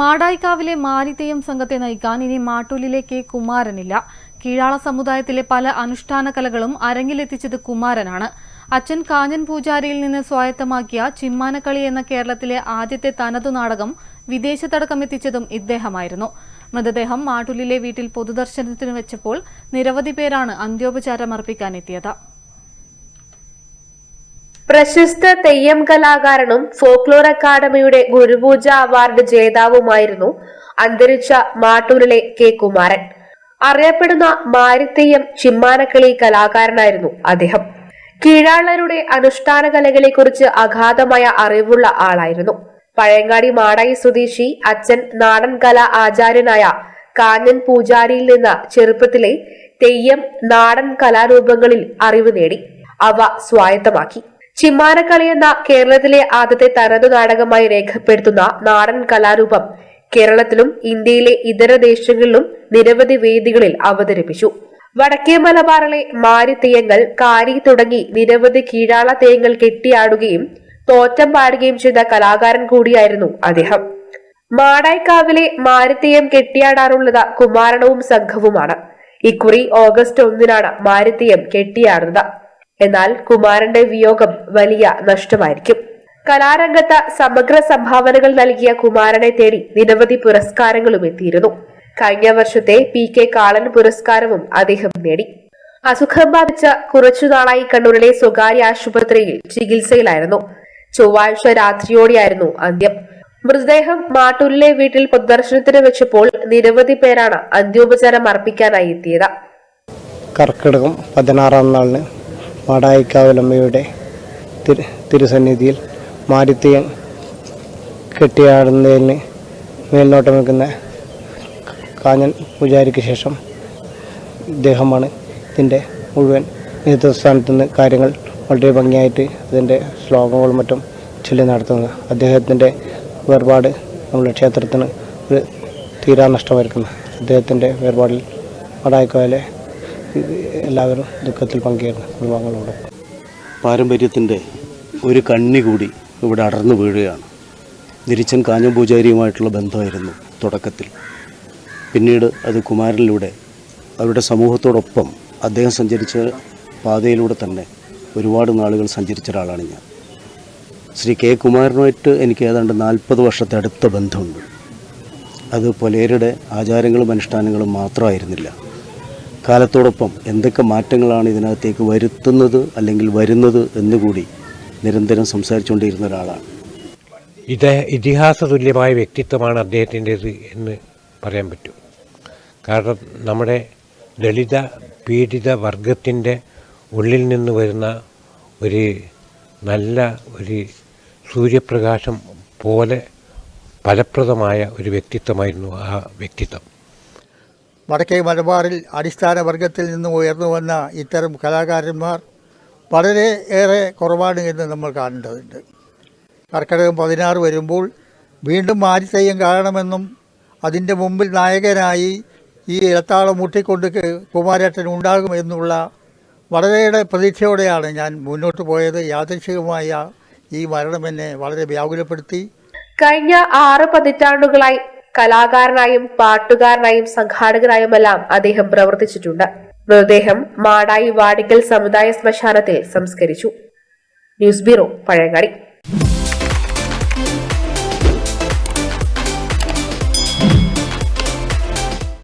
മാടായിക്കാവിലെ മാരിതെയ്യം സംഘത്തെ നയിക്കാൻ ഇനി മാട്ടൂലിലെ കെ കുമാരനില്ല. കീഴാള സമുദായത്തിലെ പല അനുഷ്ഠാന കലകളും അരങ്ങിലെത്തിച്ചത് കുമാരനാണ്. അച്ഛൻ കാഞ്ഞൻ പൂജാരിയിൽ നിന്ന് സ്വായത്തമാക്കിയ ചിമ്മാനക്കളി എന്ന കേരളത്തിലെ ആദ്യത്തെ തനതു നാടകം വിദേശത്തടക്കം എത്തിച്ചതും ഇദ്ദേഹമായിരുന്നു. മൃതദേഹം മാട്ടൂലിലെ വീട്ടിൽ പൊതുദർശനത്തിന് വെച്ചപ്പോൾ നിരവധി പേരാണ് അന്ത്യോപചാരം അർപ്പിക്കാനെത്തിയത് പ്രശസ്ത തെയ്യം കലാകാരനും ഫോക്ലോർ അക്കാദമിയുടെ ഗുരുപൂജ അവാർഡ് ജേതാവുമായിരുന്നു അന്തരിച്ച മാട്ടൂരിലെ കെ കുമാരൻ. അറിയപ്പെടുന്ന മാരിത്തെയ്യം ചിമ്മാനക്കളി കലാകാരനായിരുന്നു അദ്ദേഹം. കീഴാളരുടെ അനുഷ്ഠാന കലകളെക്കുറിച്ച് അഗാധമായ അറിവുള്ള ആളായിരുന്നു. പഴയങ്ങാടി മാടായി സ്വദേശി അച്ഛൻ നാടൻ കലാ ആചാര്യനായ കാഞ്ഞൻ പൂജാരിയിൽ നിന്ന് ചെറുപ്പത്തിലെ തെയ്യം നാടൻ കലാരൂപങ്ങളിൽ അറിവ് നേടി. അവ സ്വായത്തമാക്കി. ചിമ്മാനക്കളി എന്ന കേരളത്തിലെ ആദ്യത്തെ തനതു നാടകമായി രേഖപ്പെടുത്തുന്ന നാടൻ കലാരൂപം കേരളത്തിലും ഇന്ത്യയിലെ ഇതര ദേശങ്ങളിലും നിരവധി വേദികളിൽ അവതരിപ്പിച്ചു. വടക്കേ മലബാറിലെ മാരി തെയ്യങ്ങൾ കാരി തുടങ്ങി നിരവധി കീഴാള തെയ്യങ്ങൾ കെട്ടിയാടുകയും തോറ്റം പാടുകയും ചെയ്ത കലാകാരൻ കൂടിയായിരുന്നു അദ്ദേഹം. മാടായിക്കാവിലെ മാരിത്തെയ്യം കെട്ടിയാടാറുള്ളത് കുമാരണവും സംഘവുമാണ്. ഇക്കുറി ഓഗസ്റ്റ് ഒന്നിനാണ് മാരിത്തെയ്യം കെട്ടിയാടുന്നത്. എന്നാൽ കുമാരന്റെ വിയോഗം വലിയ നഷ്ടമായിരിക്കും. കലാരംഗത്ത് സമഗ്ര സംഭാവനകൾ നൽകിയ കുമാരനെ തേടി നിരവധി പുരസ്കാരങ്ങളും എത്തിയിരുന്നു. കഴിഞ്ഞ വർഷത്തെ പി കെ കാളൻ പുരസ്കാരവും അദ്ദേഹം നേടി. അസുഖം ബാധിച്ച കുറച്ചുനാളായി കണ്ണൂരിലെ സ്വകാര്യ ആശുപത്രിയിൽ ചികിത്സയിലായിരുന്നു. ചൊവ്വാഴ്ച രാത്രിയോടെയായിരുന്നു അന്ത്യം. മൃതദേഹം മാട്ടൂരിലെ വീട്ടിൽ പൊതുദർശനത്തിന് വെച്ചപ്പോൾ നിരവധി പേരാണ് അന്ത്യോപചാരം അർപ്പിക്കാനായി എത്തിയത്. കർക്കിടകം പതിനാറാം നാളിന് മാടായിക്കാവലമ്മയുടെ തിരു തിരുസന്നിധിയിൽ മാരിത്തെയ്യം കെട്ടിയാടുന്നതിന് മേൽനോട്ടം വെക്കുന്ന കാഞ്ഞൻ പൂജാരിക്ക് ശേഷം ഇദ്ദേഹമാണ് ഇതിന്റെ മുഴുവൻ നേതൃസ്ഥാനത്ത് നിന്ന് കാര്യങ്ങൾ വളരെ ഭംഗിയായിട്ട് അതിന്റെ ശ്ലോകങ്ങളും മറ്റും ചൊല്ലി നടത്തുന്നത്. അദ്ദേഹത്തിന്റെ വേർപാട് നമ്മുടെ ക്ഷേത്രത്തിന് ഒരു തീരാനഷ്ടമായിരിക്കുന്നു അദ്ദേഹത്തിന്റെ വേർപാടിൽ മാടായിക്കാവിലെ എല്ലാവരും ദുഃഖത്തിൽ പങ്കേറുന്ന കുടുംബങ്ങളോട് പാരമ്പര്യത്തിന്റെ ഒരു കണ്ണി കൂടി ഇവിടെ അടർന്നു വീഴുകയാണ്. നിരിച്ചൻ കാഞ്ഞം പൂജാരിയുമായിട്ടുള്ള ബന്ധമായിരുന്നു തുടക്കത്തിൽ. പിന്നീട് അത് കുമാരനിലൂടെ അവരുടെ സമൂഹത്തോടൊപ്പം അദ്ദേഹം സഞ്ചരിച്ച പാതയിലൂടെ തന്നെ ഒരുപാട് നാളുകൾ സഞ്ചരിച്ച ഒരാളാണ് ഞാൻ. ശ്രീ കെ കുമാരനുമായിട്ട് എനിക്ക് ഏതാണ്ട് നാൽപ്പത് വർഷത്തെ അടുത്ത ബന്ധമുണ്ട്. അത് പൊലേരുടെ ആചാരങ്ങളും അനുഷ്ഠാനങ്ങളും മാത്രമായിരുന്നില്ല. കാലത്തോടൊപ്പം എന്തൊക്കെ മാറ്റങ്ങളാണ് ഇതിനകത്തേക്ക് വരുത്തുന്നത് അല്ലെങ്കിൽ വരുന്നത് എന്നുകൂടി നിരന്തരം സംസാരിച്ചുകൊണ്ടിരുന്ന ഒരാളാണ്. ഇത് ഇതിഹാസ തുല്യമായ വ്യക്തിത്വമാണ് അദ്ദേഹത്തിന്റേത് എന്ന് പറയാൻ പറ്റും. കാരണം നമ്മുടെ ദളിത പീഡിത വർഗത്തിന്റെ ഉള്ളിൽ നിന്ന് വരുന്ന ഒരു നല്ല ഒരു സൂര്യപ്രകാശം പോലെ ഫലപ്രദമായ ഒരു വ്യക്തിത്വമായിരുന്നു ആ വ്യക്തിത്വം. വടക്കേ മലബാറിൽ അടിസ്ഥാന വർഗത്തിൽ നിന്ന് ഉയർന്നു വന്ന ഇത്തരം കലാകാരന്മാർ വളരെ ഏറെ കുറവാണ് എന്ന് നമ്മൾ കാണേണ്ടതുണ്ട്. കർക്കിടകം പതിനാറ് വരുമ്പോൾ വീണ്ടും ആരിത്തെയ്യം കാണണമെന്നും അതിന്റെ മുമ്പിൽ നായകനായി ഈ ഇലത്താളം മുട്ടിക്കൊണ്ട് കുമാരേട്ടൻ ഉണ്ടാകുമെന്നുള്ള വളരെയേറെ പ്രതീക്ഷയോടെയാണ് ഞാൻ മുന്നോട്ട് പോയത്. യാദൃശികമായ ഈ മരണം എന്നെ വളരെ വ്യാകുലപ്പെടുത്തി. കഴിഞ്ഞ ആറ് പതിറ്റാണ്ടുകളായി കലാകാരനായും പാട്ടുകാരനായും സംഘാടകനായുമെല്ലാം അദ്ദേഹം പ്രവർത്തിച്ചിട്ടുണ്ട്. മൃതദേഹം മാടായി വാടിക്കൽ സമുദായ ശ്മശാനത്തിൽ സംസ്കരിച്ചു. News bureau Pazhayangadi.